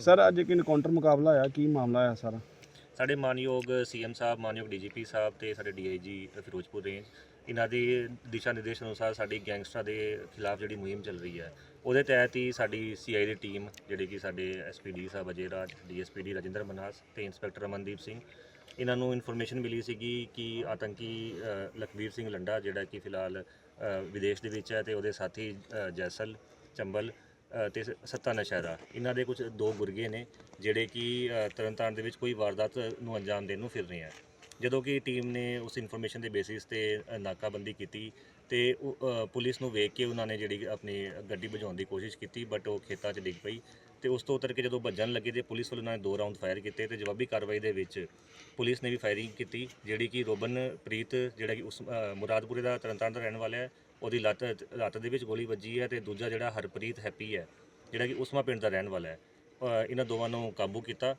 Sir ਅੱਜ ਇੱਕ encounter ਮੁਕਾਬਲਾ ਹੋਇਆ ਕੀ ਮਾਮਲਾ ਹੋਇਆ ਸਾਰਾ? ਸਾਡੇ ਮਾਨਯੋਗ ਸੀਐਮ ਸਾਹਿਬ ਮਾਨਯੋਗ ਡੀਜੀਪੀ ਸਾਹਿਬ ਤੇ ਸਾਡੇ ਡੀਆਈਜੀ ਫਿਰੋਜ਼ਪੁਰ ਰੇਂਜ ਇਹਨਾਂ ਦੇ ਦਿਸ਼ਾ ਨਿਰਦੇਸ਼ ਅਨੁਸਾਰ ਸਾਡੀ ਗੈਂਗਸਟਰਾਂ ਦੇ ਖਿਲਾਫ ਜਿਹੜੀ ਮੁਹਿੰਮ ਚੱਲ ਰਹੀ ਹੈ ਉਹਦੇ ਤਹਿਤ ਹੀ ਸਾਡੀ ਸੀਆਈ ਦੀ ਟੀਮ ਜਿਹੜੇ ਕਿ ਸਾਡੇ ਐਸਪੀਡੀ ਸਾਹਿਬ ਅਜੇ ਰਾਜ ਡੀਐਸਪੀਡੀ ਰਾਜਿੰਦਰ ਮਨਾਸ ਤੇ ਇੰਸਪੈਕਟਰ ਅਮਨਦੀਪ ਸਿੰਘ ਇਹਨਾਂ ਨੂੰ ਇਨਫੋਰਮੇਸ਼ਨ ਮਿਲੀ ਸੀਗੀ ਕਿ ਆਤੰਕੀ ਅ, ਲਖਬੀਰ ਸਿੰਘ ਲੰਡਾ ਜਿਹੜਾ ਕਿ ਫਿਲਹਾਲ ਵਿਦੇਸ਼ ਦੇ ਵਿੱਚ ਹੈ ਤੇ ਉਹਦੇ ਸਾਥੀ ਜੈਸਲ ਚੰਬਲ ਅ, ਤੇ ਸ- ਸੱਤਾ ਨਸ਼ਹਿਰਾ ਇਹਨਾਂ ਦੇ ਕੁਝ ਦੋ ਗੁਰਗੇ ਨੇ ਜਿਹੜੇ ਕਿ ਅ, ਤਰਨਤਾਰਨ ਦੇ ਵਿੱਚ ਕੋਈ ਵਾਰਦਾਤ ਨੂੰ ਅੰਜਾਮ ਦੇਣ ਨੂੰ ਫਿਰ ਰਹੇ ਆ। ਜਦੋਂ ਕਿ ਟੀਮ ਨੇ ਉਸ ਇਨਫੋਰਮੇਸ਼ਨ ਦੇ ਬੇਸਿਸ ਤੇ ਅ, ਨਾਕਾਬੰਦੀ ਕੀਤੀ ਤੇ ਉਹ, ਅ, ਪੁਲਿਸ ਨੂੰ ਵੇਖ ਕੇ ਉਹਨਾਂ ਨੇ ਜਿਹੜੀ ਆਪਣੀ ਗੱਡੀ ਭਜਾਉਣ ਦੀ ਕੋਸ਼ਿਸ਼ ਕੀਤੀ ਬਟ ਉਹ ਖੇਤਾਂ 'ਚ ਡਿੱਗ ਪਈ। ਤੇ ਉਸ ਤੋਂ ਉਤਰ ਕੇ ਜਦੋਂ ਭੱਜਣ ਲੱਗੇ ਤੇ ਪੁਲਿਸ ਵੱਲੋਂ ਉਹਨਾਂ ਨੇ ਦੋ ਰਾਉਂਡ ਫਾਇਰ ਕੀਤੇ ਤੇ ਜਵਾਬੀ ਕਾਰਵਾਈ ਦੇ ਵਿੱਚ ਪੁਲਿਸ ਨੇ ਵੀ ਫਾਇਰਿੰਗ ਕੀਤੀ ਜਿਹੜੀ ਕਿ ਰੋਬਨ ਪ੍ਰੀਤ ਜਿਹੜਾ ਕਿ ਉਸ ਅ, ਮੁਰਾਦਪੁਰੇ ਦਾ ਤਰਨਤਾਰਨ ਦਾ ਰਹਿਣ ਵਾਲਾ ਹੈ ਉਹਦੀ ਲੱਤ ਲੱਤ ਦੇ ਵਿੱਚ ਗੋਲੀ ਵੱਜੀ ਹੈ ਤੇ ਦੂਜਾ ਜਿਹੜਾ ਹਰਪ੍ਰੀਤ ਹੈਪੀ ਹੈ, ਜਿਹੜਾ ਕਿ ਉਸਮਾ ਪਿੰਡ ਦਾ ਰਹਿਣ ਵਾਲਾ ਹੈ ਇਹਨਾਂ ਦੋਵਾਂ ਨੂੰ ਕਾਬੂ ਕੀਤਾ।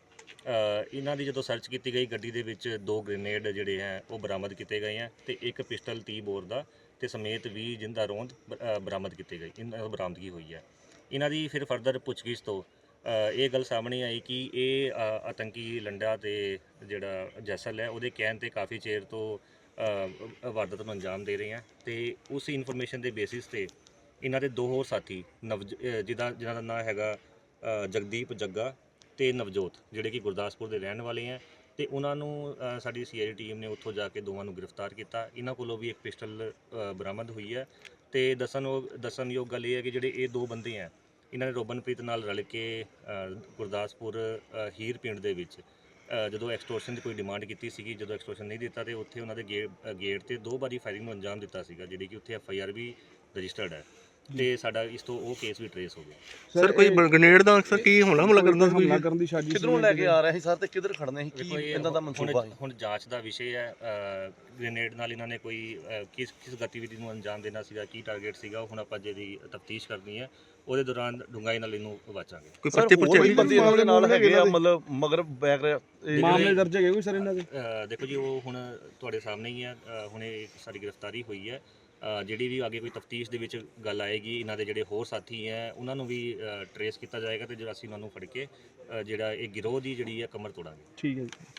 ਇਹਨਾਂ ਦੀ ਜਦੋਂ ਸਰਚ ਕੀਤੀ ਗਈ, ਗੱਡੀ ਦੇ ਵਿੱਚ ਦੋ ਗ੍ਰੇਨੇਡ ਜਿਹੜੇ ਹੈ, ਉਹ ਬਰਾਮਦ ਕੀਤੇ ਗਏ ਹੈ ਤੇ ਇੱਕ ਪਿਸਟਲ 30 ਬੋਰ ਦਾ ਤੇ ਸਮੇਤ 20 ਜਿੰਦਾ ਰੋਂਦ ਬ- ਬਰਾਮਦ ਕੀਤੇ ਗਏ ਇਹਨਾਂ ਬਰਾਮਦਗੀ ਹੋਈ ਹੈ। ਇਹਨਾਂ ਦੀ ਫਿਰ ਫਰਦਰ ਪੁੱਛਗਿੱਛ ਤੋਂ ਇਹ ਗੱਲ ਸਾਹਮਣੇ ਆਈ ਕਿ ਇਹ ਆਤੰਕੀ ਲੰਡਾ ਤੇ ਜਿਹੜਾ ਜੈਸਲ ਹੈ, ਉਹਦੇ ਕਹਿਣ ਤੇ ਕਾਫੀ ਚਿਰ ਤੋਂ ਵਾਰਦਾਤ ਨੂੰ ਅੰਜਾਮ ਦੇ ਰਹੇ ਆ ਤੇ ਉਸ ਇਨਫੋਰਮੇਸ਼ਨ ਦੇ ਬੇਸਿਸ ਤੇ ਇਹਨਾਂ ਦੇ ਦੋ ਹੋਰ ਸਾਥੀ ਨਵ ਜਿਹਦਾ ਜਿਹਨਾਂ ਦਾ ਨਾਮ ਹੈਗਾ ਜਗਦੀਪ ਜੱਗਾ ਤੇ ਨਵਜੋਤ ਜਿਹੜੇ ਕਿ ਗੁਰਦਾਸਪੁਰ ਦੇ ਰਹਿਣ ਵਾਲੇ ਆ ਤੇ ਉਹਨਾਂ ਨੂੰ ਅ, ਸਾਡੀ ਸੀਆਈ ਟੀਮ ਨੇ ਉੱਥੋਂ ਜਾ ਕੇ ਦੋਵਾਂ ਨੂੰ ਗ੍ਰਿਫਤਾਰ ਕੀਤਾ। ਇਹਨਾਂ ਕੋਲੋਂ ਵੀ ਇੱਕ ਪਿਸਟਲ ਬਰਾਮਦ ਹੋਈ ਹੈ ਤੇ ਦੱਸਣਯੋਗ ਦੱਸਣਯੋਗ ਗੱਲ ਇਹ ਹੈ ਕਿ ਜਿਹੜੇ ਇਹ ਦੋ ਬੰਦੇ ਆ ਇਹਨਾਂ ਨੇ ਰੋਬਨਪ੍ਰੀਤ ਨਾਲ ਰਲ ਕੇ ਗੁਰਦਾਸਪੁਰ ਹੀਰ ਪਿੰਡ ਦੇ ਵਿੱਚ ਜਦੋਂ ਐਕਸਟੋਰਸ਼ਨ ਦੀ ਕੋਈ ਡਿਮਾਂਡ ਕੀਤੀ ਸੀਗੀ, ਜਦੋਂ ਐਕਸਟੋਰਸ਼ਨ ਨਹੀਂ ਦਿੱਤਾ ਤੇ ਉੱਥੇ ਉਹਨਾਂ ਦੇ ਗੇ- ਗੇਟ ਤੇ ਦੋ ਵਾਰੀ ਫਾਇਰਿੰਗ ਨੂੰ ਅੰਜਾਮ ਦਿੱਤਾ ਸੀਗਾ, ਜਿਹੜੀ ਕਿ ਉੱਥੇ ਐਫ ਆਈ ਆਰ ਵੀ ਰਜਿਸਟਰਡ ਹੈ। ਤੇ ਸਾਡਾ ਇਸ ਤੋਂ ਉਹ ਕੇਸ ਵੀ ਟਰੇਸ ਹੋ ਗਿਆ। ਸਰ ਕੋਈ ਗ੍ਰੇਨੇਡ ਦਾ ਅਕਸਰ ਕੀ ਹਮਲਾ ਹਮਲਾ ਕਰਨ ਦਾ ਕੋਈ ਹਮਲਾ ਕਰਨ ਦੀ ਸਾਜ਼ਿਸ਼ ਕਿਧਰੋਂ ਲੈ ਕੇ ਆ ਰਿਹਾ ਸੀ ਸਰ ਤੇ ਕਿੱਧਰ ਖੜਨੇ ਸੀ? ਕੀ ਦੇਖੋ ਇਹ ਇਹਨਾਂ ਦਾ ਹੁਣ- ਮਨਸੂਬਾ ਸੀ? ਹੁਣ ਜਾਂਚ ਦਾ ਵਿਸ਼ੇ ਹੈ ਗ੍ਰੇਨੇਡ ਨਾਲ ਇਹਨਾਂ ਨੇ ਕੋਈ ਅ, ਕਿਸ ਕਿਸ ਗਤੀਵਿਧੀ ਨੂੰ ਅੰਜਾਮ ਦੇਣਾ ਸੀਗਾ ਕੀ ਟਾਰਗੇਟ ਸੀਗਾ ਉਹ ਹੁਣ ਆਪਾਂ ਜਿਹਦੀ ਤਫਤੀਸ਼ ਕਰਨੀ ਹੈ ਉਹਦੇ ਦੌਰਾਨ ਡੂੰਘਾਈ ਨਾਲ ਇਹਨੂੰ ਵਾਚਾਂਗੇ। ਕੋਈ ਸਰ ਪਰਚੇ ਹੋਰ ਵੀ ਬੰਦੇ ਇਹਨਾਂ ਦੇ ਨਾਲ ਹੈਗੇ ਆ ਮਤਲਬ ਮਗਰ ਬੈਕ ਮਾਮਲੇ ਦਰਜ ਹੈਗੇ ਕੋਈ ਸਰ ਇਹਨਾਂ ਦੇ? ਅ, ਦੇਖੋ ਜੀ ਉਹ ਹੁਣ ਤੁਹਾਡੇ ਸਾਹਮਣੇ ਹੀ ਹੈ ਅ, ਹੁਣੇ ਇੱਕ ਸਾਡੀ ਗ੍ਰਿਫਤਾਰੀ ਹੋਈ ਹੈ। ਜਿਹੜੀ ਵੀ ਅੱਗੇ ਕੋਈ ਤਫਤੀਸ਼ ਦੇ ਵਿੱਚ ਗੱਲ ਆਏਗੀ ਇਹਨਾਂ ਦੇ ਜਿਹੜੇ ਹੋਰ ਸਾਥੀ ਹੈ ਉਹਨਾਂ ਨੂੰ ਵੀ ਟਰੇਸ ਕੀਤਾ ਜਾਏਗਾ ਤੇ ਜਿਹੜਾ ਅਸੀਂ ਉਹਨਾਂ ਨੂੰ ਫੜ ਕੇ ਅ, ਜਿਹੜਾ ਇਹ ਗਿਰੋਹ ਦੀ ਜਿਹੜੀ ਹੈ ਕਮਰ ਤੋੜਾਂਗੇ। ਠੀਕ ਹੈ ਜੀ।